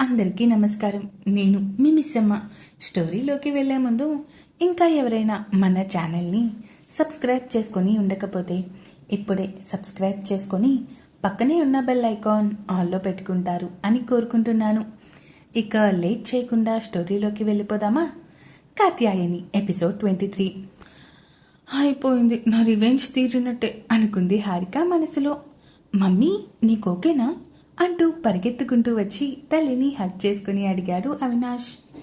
అందరికీ నమస్కారం. నేను మీ మిస్సమ్మ. స్టోరీలోకి వెళ్ళే ముందు ఇంకా ఎవరైనా మన ఛానల్ని సబ్స్క్రైబ్ చేసుకొని ఉండకపోతే ఇప్పుడే సబ్స్క్రైబ్ చేసుకొని పక్కనే ఉన్న బెల్ ఐకాన్ ఆల్లో పెట్టుకుంటారు అని కోరుకుంటున్నాను. ఇక లేట్ చేయకుండా స్టోరీలోకి వెళ్ళిపోదామా? Katyayani episode twenty three. అయిపోయింది. నా రివెంజ్ తీరినట్టే అనుకుంది హారిక మనసులో. మమ్మీ నీకు ఓకేనా? అంటూ పరిగెత్తుకుంటూ వచ్చి తల్లిని హక్ చేసుకుని అడిగాడు అవినాష్.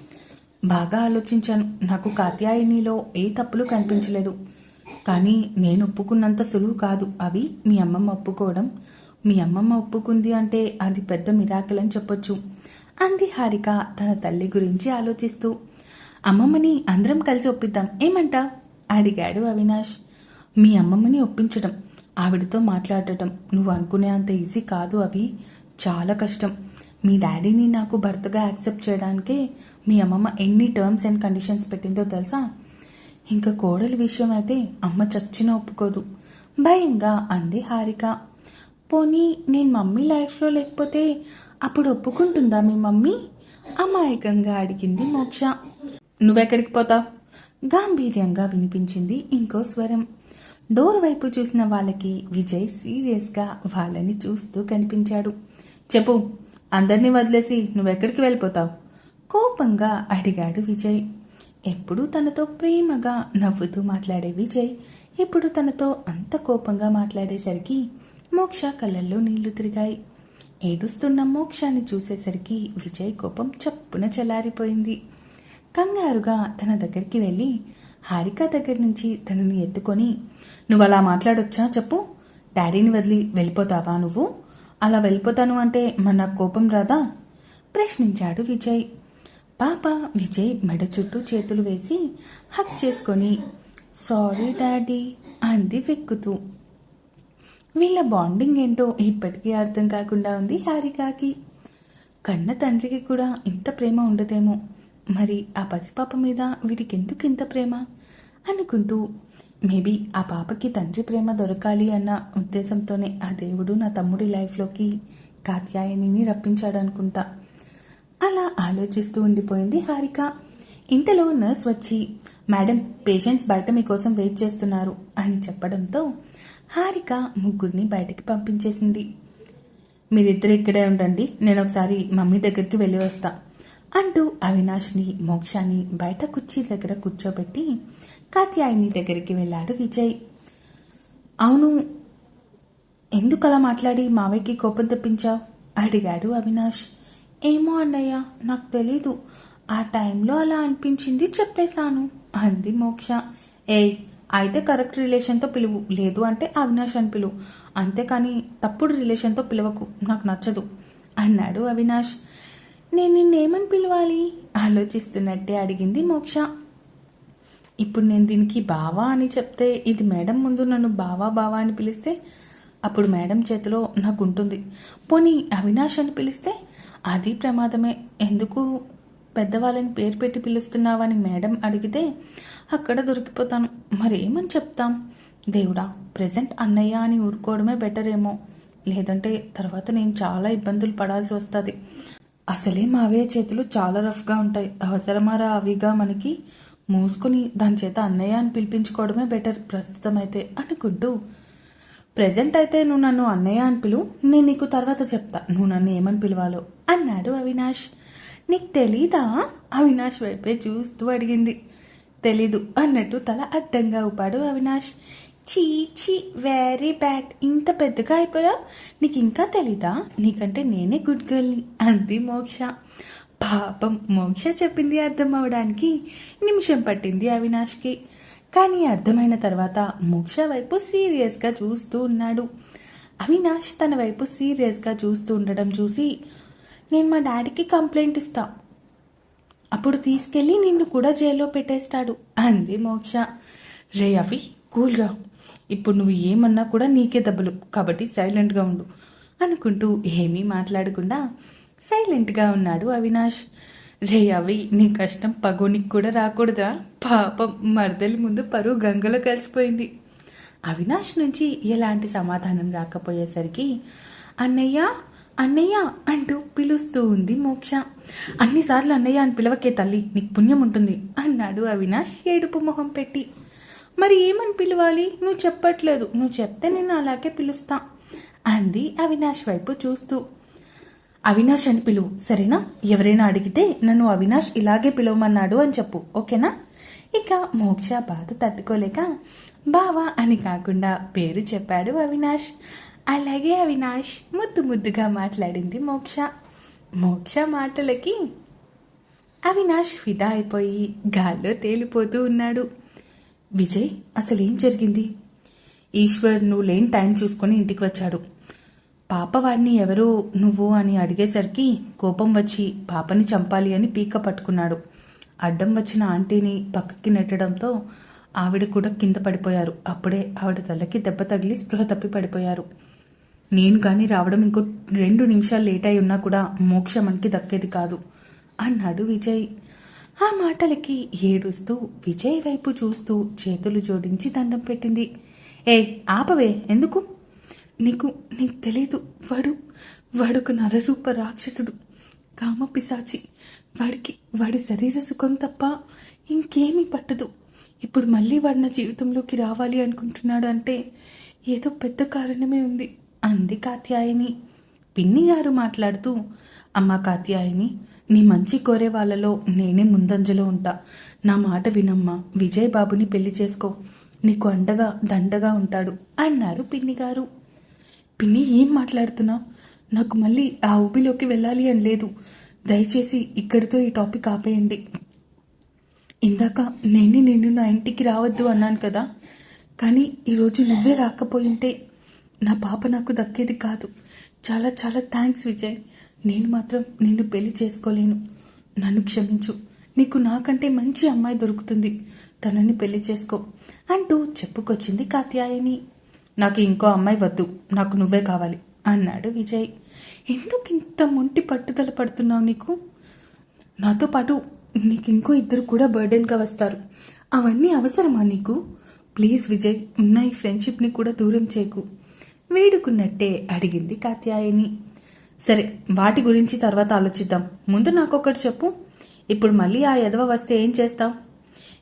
బాగా ఆలోచించాను. నాకు కాత్యాయనిలో ఏ తప్పులు కనిపించలేదు. కానీ నేను ఒప్పుకున్నంత సులువు కాదు అవి మీ అమ్మమ్మ ఒప్పుకోవడం. మీ అమ్మమ్మ ఒప్పుకుంది అంటే అది పెద్ద మిరాకిల్ అని చెప్పొచ్చు అంది హారిక తన తల్లి గురించి ఆలోచిస్తూ. అమ్మమ్మని అందరం కలిసి ఒప్పిద్దాం ఏమంటా? అడిగాడు అవినాష్. మీ అమ్మమ్మని ఒప్పించడం ఆవిడతో మాట్లాడటం నువ్వు అనుకునే అంత ఈజీ కాదు అవి చాలా కష్టం. మీ డాడీని నాకు భర్తగా యాక్సెప్ట్ చేయడానికి మీ అమ్మమ్మ ఎన్ని టర్మ్స్ అండ్ కండిషన్స్ పెట్టిందో తెలుసా? ఇంకా కోడలి విషయం అయితే అమ్మ చచ్చినా ఒప్పుకోదు. భయంగా అంది హారిక. పోనీ నేను మమ్మీ లైఫ్లో లేకపోతే అప్పుడు ఒప్పుకుంటుందా మీ మమ్మీ? అమాయకంగా అడిగింది మోక్ష. నువ్వెక్కడికి పోతావు? గాంభీర్యంగా వినిపించింది ఇంకో స్వరం. డోర్ వైపు చూసిన వాళ్ళకి విజయ్ సీరియస్గా వాళ్ళని చూస్తూ కనిపించాడు. చెప్పు. అందరినీ వదిలేసి నువ్వెక్కడికి వెళ్ళిపోతావు? కోపంగా అడిగాడు విజయ్. ఎప్పుడూ తనతో ప్రేమగా నవ్వుతూ మాట్లాడే విజయ్ ఇప్పుడు తనతో అంత కోపంగా మాట్లాడేసరికి మోక్ష కళ్ళల్లో నీళ్ళు తిరిగాయి. ఏడుస్తున్న మోక్షాన్ని చూసేసరికి విజయ్ కోపం చప్పున చలారిపోయింది. కంగారుగా తన దగ్గరికి వెళ్ళి హారిక దగ్గర నుంచి తనని ఎత్తుకొని నువ్వు అలా మాట్లాడొచ్చా చెప్పు? డాడీని వదిలి వెళ్ళిపోతావా నువ్వు? అలా వెళ్ళిపోతాను అంటే మన కోపం రాదా? ప్రశ్నించాడు విజయ్. పాప విజయ్ మెడ చుట్టూ చేతులు వేసి హక్ చేసుకొని సారీ డాడీ అంది వెక్కుతూ. వీళ్ళ బాండింగ్ ఏంటో ఇప్పటికీ అర్థం కాకుండా ఉంది హారికాకి. కన్న తండ్రికి కూడా ఇంత ప్రేమ ఉండదేమో. మరి ఆ పసిపాప మీద వీడికెందుకు ఇంత ప్రేమ? అనుకుంటూ మేబీ ఆ పాపకి తండ్రి ప్రేమ దొరకాలి అన్న ఉద్దేశంతోనే ఆ దేవుడు నా తమ్ముడి లైఫ్లోకి కాత్యాయనిని రప్పించాడనుకుంటా. అలా ఆలోచిస్తూ ఉండిపోయింది హారిక. ఇంతలో నర్స్ వచ్చి మేడం పేషెంట్స్ బయట మీకోసం వెయిట్ చేస్తున్నారు అని చెప్పడంతో హారిక ముగ్గురిని బయటికి పంపించేసింది. మీరిద్దరు ఇక్కడే ఉండండి నేను ఒకసారి మమ్మీ దగ్గరికి వెళ్ళి వస్తా అంటూ అవినాష్ని మోక్షాన్ని బయట కుర్చీ దగ్గర కూర్చోబెట్టి కాత్యాయని దగ్గరికి వెళ్ళాడు విజయ్. అవును ఎందుకు అలా మాట్లాడి మావయ్యకి కోపం తెప్పించావు? అడిగాడు అవినాష్. ఏమో అన్నయ్య నాకు తెలీదు. ఆ టైంలో అలా అనిపించింది చెప్పేశాను అంది మోక్ష. ఏయ్ అయితే కరెక్ట్ రిలేషన్తో పిలువు. లేదు అంటే అవినాష్ అని పిలువు. అంతేకాని తప్పుడు రిలేషన్తో పిలవకు నాకు నచ్చదు అన్నాడు అవినాష్. నేను నిన్నేమని పిలవాలి? ఆలోచిస్తున్నట్టే అడిగింది మోక్ష. ఇప్పుడు నేను దీనికి బావా అని చెప్తే ఇది మేడం ముందు నన్ను బావా బావా అని పిలిస్తే అప్పుడు మేడం చేతిలో నాకు ఉంటుంది. పోనీ అవినాష్ అని పిలిస్తే అది ప్రమాదమే. ఎందుకు పెద్దవాళ్ళని పేరు పెట్టి పిలుస్తున్నావని మేడం అడిగితే అక్కడ దొరికిపోతాను. మరేమని చెప్తాం? దేవుడా ప్రజెంట్ అన్నయ్య అని ఊరుకోవడమే బెటర్ ఏమో లేదంటే తర్వాత నేను చాలా ఇబ్బందులు పడాల్సి వస్తుంది. అసలే మావయ్య చేతులు చాలా రఫ్గా ఉంటాయి. అవసరమారా అవిగా మనకి? మూసుకుని దాని చేత అన్నయ్య అని పిలిపించుకోవడమే బెటర్ ప్రస్తుతం అయితే అనుకుంటూ. ప్రజెంట్ అయితే నువ్వు నన్ను అన్నయ్య అని పిలువు నేను నీకు తర్వాత చెప్తా. నువ్వు నన్ను ఏమని పిలవాలో అన్నాడు అవినాష్. నీకు తెలీదా? అవినాష్ వైపే చూస్తూ అడిగింది. తెలీదు అన్నట్టు తల అడ్డంగా ఊపాడు అవినాష్. చీచి వెరీ బ్యాడ్ ఇంత పెద్దగా అయిపోయా నీకు ఇంకా తెలీదా? నీకంటే నేనే గుడ్ గర్ల్ని అంది మోక్ష. పాపం మోక్ష చెప్పింది అర్థం అవడానికి నిమిషం పట్టింది అవినాష్కి. కానీ అర్థమైన తర్వాత మోక్ష వైపు సీరియస్గా చూస్తూ ఉన్నాడు. అవినాష్ తన వైపు సీరియస్గా చూస్తూ ఉండడం చూసి నేను మా డాడీకి కంప్లైంట్ ఇస్తా. అప్పుడు తీసుకెళ్ళి నిన్ను కూడా జైల్లో పెట్టేస్తాడు అంది మోక్ష. రే అవి కూల్రా ఇప్పుడు నువ్వు ఏమన్నా కూడా నీకే దెబ్బలు. కాబట్టి సైలెంట్గా ఉండు అనుకుంటూ ఏమీ మాట్లాడకుండా సైలెంట్గా ఉన్నాడు అవినాష్. రే అవి నీ కష్టం పగోనికి కూడా రాకూడదా? పాపం మరదలి ముందు పరువు గంగలో కలిసిపోయింది. అవినాష్ నుంచి ఎలాంటి సమాధానం రాకపోయేసరికి అన్నయ్య అన్నయ్య అంటూ పిలుస్తూ ఉంది మోక్ష. అన్నిసార్లు అన్నయ్య అని పిలవకే తల్లి నీకు పుణ్యం ఉంటుంది అన్నాడు అవినాష్ ఏడుపు మొహం పెట్టి. మరి ఏమని పిలవాలి? నువ్వు చెప్పట్లేదు. నువ్వు చెప్తే నేను అలాగే పిలుస్తా అంది అవినాష్ వైపు చూస్తూ. అవినాష్ అని పిలువు. సరేనా? ఎవరైనా అడిగితే నన్ను అవినాష్ ఇలాగే పిలవమన్నాడు అని చెప్పు. ఓకేనా? ఇక మోక్ష బాధ తట్టుకోలేక బావా అని కాకుండా పేరు చెప్పాడు అవినాష్. అలాగే అవినాష్ ముద్దు ముద్దుగా మాట్లాడింది మోక్ష. మోక్ష మాటలకి అవినాష్ ఫిదా అయిపోయి గాల్లో తేలిపోతూ ఉన్నాడు. విజయ్ అసలు ఏం జరిగింది? ఈశ్వర్ నువ్వు లేని టైం చూసుకొని ఇంటికి వచ్చాడు. పాప ఎవరు నువ్వు అని అడిగేసరికి కోపం వచ్చి పాపని చంపాలి అని పీక పట్టుకున్నాడు. అడ్డం వచ్చిన ఆంటీని పక్కకి నెట్టడంతో ఆవిడ కూడా కింద పడిపోయారు. అప్పుడే ఆవిడ తలకి దెబ్బ తగిలి స్పృహ తప్పి పడిపోయారు. నేను కానీ రావడం ఇంకో రెండు నిమిషాలు లేట్ అయి ఉన్నా కూడా మోక్ష మనకి దక్కేది కాదు అన్నాడు విజయ్. ఆ మాటలకి ఏడుస్తూ విజయ్ వైపు చూస్తూ చేతులు జోడించి దండం పెట్టింది. ఏ ఆపవే ఎందుకు? నీకు నీకు తెలియదు వాడు వాడుకు నరరూప రాక్షసుడు. కామ పిశాచి వాడికి వాడి శరీర సుఖం తప్ప ఇంకేమీ పట్టదు. ఇప్పుడు మళ్ళీ వాడి నా జీవితంలోకి రావాలి అనుకుంటున్నాడు అంటే ఏదో పెద్ద కారణమే ఉంది. అంది కాత్యాయని. పిన్ని గారు మాట్లాడుతూ అమ్మ కాత్యాయని నీ మంచి కోరే వాళ్ళలో నేనే ముందంజలో ఉంటా. నా మాట వినమ్మా. విజయ్ బాబుని పెళ్ళి చేసుకో. నీకు అండగా దండగా ఉంటాడు. అన్నారు పిన్ని గారు. పిన్ని ఏం మాట్లాడుతున్నావు నాకు మళ్ళీ ఆ ఊబిలోకి వెళ్ళాలి అని లేదు. దయచేసి ఇక్కడితో ఈ టాపిక్ ఆపేయండి. ఇందాక నేనే నిన్ను నా ఇంటికి రావద్దు అన్నాను కదా. కానీ ఈరోజు నువ్వే రాకపోయింటే నా పాప నాకు దక్కేది కాదు. చాలా చాలా థ్యాంక్స్ విజయ్. నేను మాత్రం నిన్ను పెళ్ళి చేసుకోలేను. నన్ను క్షమించు. నీకు నాకంటే మంచి అమ్మాయి దొరుకుతుంది. తనని పెళ్ళి చేసుకో అంటూ చెప్పుకొచ్చింది కాత్యాయని. నాకు ఇంకో అమ్మాయి వద్దు నాకు నువ్వే కావాలి అన్నాడు విజయ్. ఎందుకు ఇంత మొంటి పట్టుదల పడుతున్నావు నీకు? నాతో పాటు నీకు ఇంకో ఇద్దరు కూడా బర్డెన్గా వస్తారు. అవన్నీ అవసరమా నీకు? ప్లీజ్ విజయ్ ఉన్న ఈ ఫ్రెండ్షిప్ని కూడా దూరం చేయకు. వేడుకున్నట్టే అడిగింది కాత్యాయని. సరే వాటి గురించి తర్వాత ఆలోచిద్దాం. ముందు నాకొకటి చెప్పు. ఇప్పుడు మళ్ళీ ఆ ఎదవ వస్తే ఏం చేస్తావు?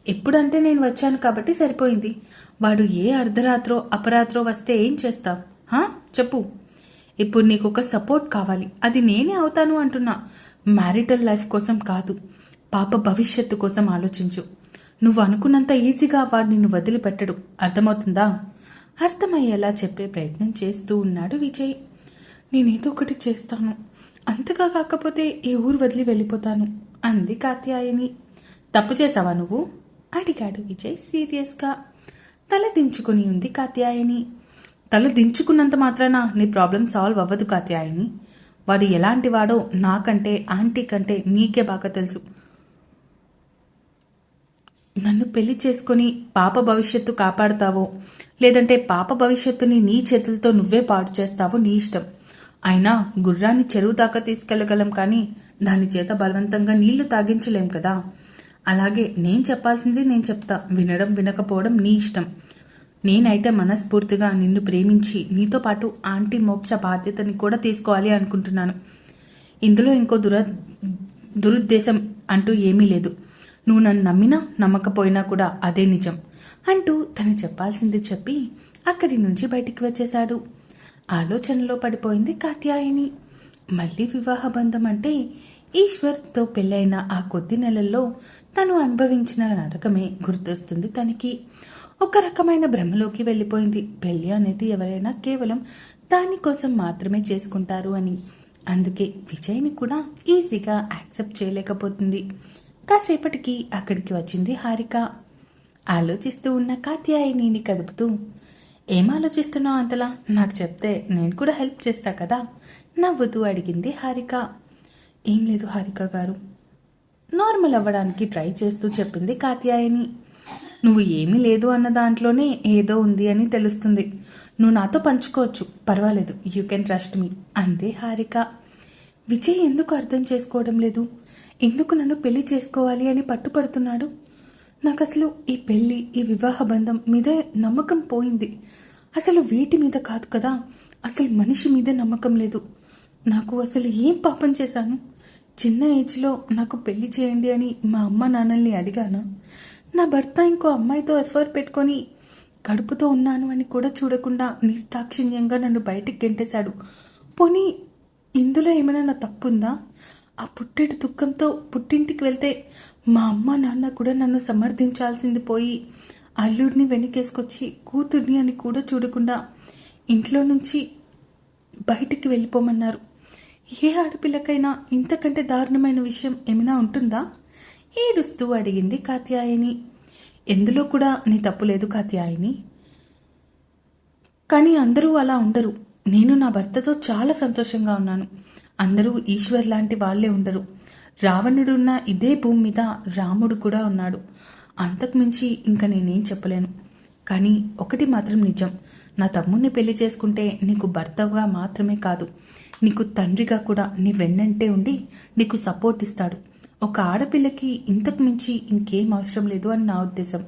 ఎప్పుడంటే నేను వచ్చాను కాబట్టి సరిపోయింది. వాడు ఏ అర్ధరాత్రో అపరాత్రో వస్తే ఏం చేస్తావు? హా? చెప్పు. ఇప్పుడు నీకు ఒక సపోర్ట్ కావాలి. అది నేనే అవుతాను అంటున్నా. మ్యారిటల్ లైఫ్ కోసం కాదు. పాప భవిష్యత్తు కోసం ఆలోచించు. నువ్వు అనుకున్నంత ఈజీగా వాడు నిన్ను వదిలిపెట్టడు. అర్థమవుతుందా? అర్థమయ్యేలా చెప్పే ప్రయత్నం చేస్తూ ఉన్నాడు విజయ్. నేనేదో ఒకటి చేస్తాను. అంతగా కాకపోతే ఈ ఊరు వదిలి వెళ్ళిపోతాను. అంది కాత్యాయని. తప్పు చేసావా నువ్వు? అడిగాడు విజయ్ సీరియస్గా. తల దించుకుని ఉంది కాత్యాయని. తల దించుకున్నంత మాత్రాన నీ ప్రాబ్లం సాల్వ్ అవ్వదు కాత్యాయని. వాడు ఎలాంటి వాడో నాకంటే ఆంటీ కంటే నీకే బాగా తెలుసు. నన్ను పెళ్ళి చేసుకుని పాప భవిష్యత్తు కాపాడుతావో లేదంటే పాప భవిష్యత్తుని నీ చేతులతో నువ్వే పాడు చేస్తావో నీ ఇష్టం. అయినా గుర్రాన్ని చెరువు దాకా తీసుకెళ్ళగలం కానీ దాని చేత బలవంతంగా నీళ్ళు తాగించలేం కదా. అలాగే నేను చెప్పాల్సింది నేను చెప్తా. వినడం వినకపోవడం నీ ఇష్టం. నేనైతే మనస్ఫూర్తిగా నిన్ను ప్రేమించి నీతో పాటు ఆంటీ మోక్ష బాధ్యతని కూడా తీసుకోవాలి అనుకుంటున్నాను. ఇందులో ఇంకో దుర దురుద్దేశం అంటూ ఏమీ లేదు. నువ్వు నన్ను నమ్మినా నమ్మకపోయినా కూడా అదే నిజం. అంటూ తను చెప్పాల్సింది చెప్పి అక్కడి నుంచి బయటికి వచ్చేశాడు. ఆలోచనలో పడిపోయింది కాత్యాయని. మళ్ళీ వివాహ బంధం అంటే ఈశ్వర్తో పెళ్ళైన ఆ కొద్ది నెలల్లో తను అనుభవించిన నరకమే గుర్తొస్తుంది. తనకి ఒక రకమైన భ్రమలోకి వెళ్ళిపోయింది. పెళ్ళి అనేది ఎవరైనా కేవలం దానికోసం మాత్రమే చేసుకుంటారు అని. అందుకే విజయ్ని కూడా ఈజీగా యాక్సెప్ట్ చేయలేకపోతుంది. కాసేపటికి అక్కడికి వచ్చింది హారిక. ఆలోచిస్తూ ఉన్న కాత్యాయనిని కదుపుతూ ఏం ఆలోచిస్తున్నావు అంతలా? నాకు చెప్తే నేను కూడా హెల్ప్ చేస్తా కదా? నవ్వుతూ అడిగింది హారిక. ఏం లేదు హారిక గారు. నార్మల్ అవ్వడానికి ట్రై చేస్తూ చెప్పింది కాత్యాయని. నువ్వు ఏమీ లేదు అన్న దాంట్లోనే ఏదో ఉంది అని తెలుస్తుంది. నువ్వు నాతో పంచుకోవచ్చు. పర్వాలేదు. యూ కెన్ ట్రస్ట్ మీ అంతే హారిక. విజయ్ ఎందుకు అర్థం చేసుకోవడం లేదు? ఎందుకు నన్ను పెళ్ళి చేసుకోవాలి అని పట్టుపడుతున్నాడు? నాకు అసలు ఈ పెళ్ళి ఈ వివాహ బంధం మీద నమ్మకం పోయింది. అసలు వీటి మీద కాదు కదా. అసలు మనిషి మీద నమ్మకం లేదు. నాకు అసలు ఏం పాపం చేశాను? చిన్న ఏజ్లో నాకు పెళ్ళి చేయండి అని మా అమ్మ నాన్నల్ని అడిగాను? నా భర్త ఇంకో అమ్మాయితో ఎఫర్ పెట్టుకొని కడుపుతో ఉన్నాను అని కూడా చూడకుండా నిర్దాక్షిణ్యంగా నన్ను బయటికి గెంటేశాడు. పోనీ ఇందులో ఏమైనా నా తప్పుందా? ఆ పుట్టెడు దుఃఖంతో పుట్టింటికి వెళ్తే మా అమ్మ నాన్న కూడా నన్ను సమర్థించాల్సింది పోయి అల్లుడిని వెనకేసుకొచ్చి కూతుర్ని అని కూడా చూడకుండా ఇంట్లో నుంచి బయటికి వెళ్ళిపోమన్నారు. ఏ ఆడపిల్లకైనా ఇంతకంటే దారుణమైన విషయం ఏమైనా ఉంటుందా? ఏడుస్తూ అడిగింది కాత్యాయని. ఎందులో కూడా నీ తప్పు లేదు కాత్యాయని. కానీ అందరూ అలా ఉండరు. నేను నా భర్తతో చాలా సంతోషంగా ఉన్నాను. అందరూ ఈశ్వర్ లాంటి వాళ్ళే ఉండరు. రావణుడున్న ఇదే భూమి మీద రాముడు కూడా ఉన్నాడు. అంతకుమించి ఇంకా నేనేం చెప్పలేను. కానీ ఒకటి మాత్రం నిజం. నా తమ్ముణ్ణి పెళ్ళి చేసుకుంటే నీకు భర్తగా మాత్రమే కాదు. నీకు తండ్రిగా కూడా నీ వెన్నంటే ఉండి నీకు సపోర్ట్ ఇస్తాడు. ఒక ఆడపిల్లకి ఇంతకు మించి ఇంకేం అవసరం లేదు అని నా ఉద్దేశం.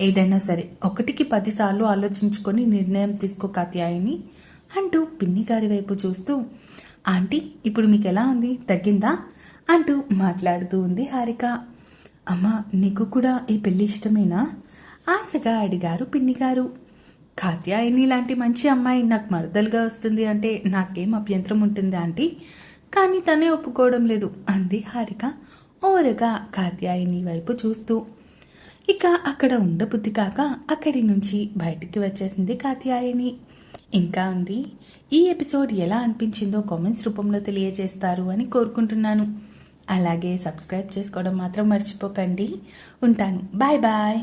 ఏదైనా సరే ఒకటికి పదిసార్లు ఆలోచించుకొని నిర్ణయం తీసుకో కాత్యాయని అంటూ పిన్ని గారి వైపు చూస్తూ ఆంటీ ఇప్పుడు మీకు ఎలా ఉంది? తగ్గిందా? అంటూ మాట్లాడుతూ ఉంది హారిక. అమ్మ నీకు కూడా ఈ పెళ్ళి ఇష్టమేనా? ఆశగా అడిగారు పిన్ని గారు. కాత్యాయని లాంటి మంచి అమ్మాయి నాకు మరదలుగా వస్తుంది అంటే నాకేం అభ్యంతరం ఉంటుంది ఆంటీ? కానీ తనే ఒప్పుకోవడం లేదు అంది హారిక. ఓరగా కాత్యాయని వైపు చూస్తూ. ఇక అక్కడ ఉండబుద్ధి కాక అక్కడి నుంచి బయటికి వచ్చేసింది కాత్యాయని ఇంకా ఉంది ఈ ఎపిసోడ్ ఎలా అనిపించిందో కామెంట్స్ రూపంలో తెలియజేస్తారు అని కోరుకుంటున్నాను. అలాగే సబ్స్క్రైబ్ చేసుకోవడం మాత్రం మర్చిపోకండి. ఉంటాను. Bye bye.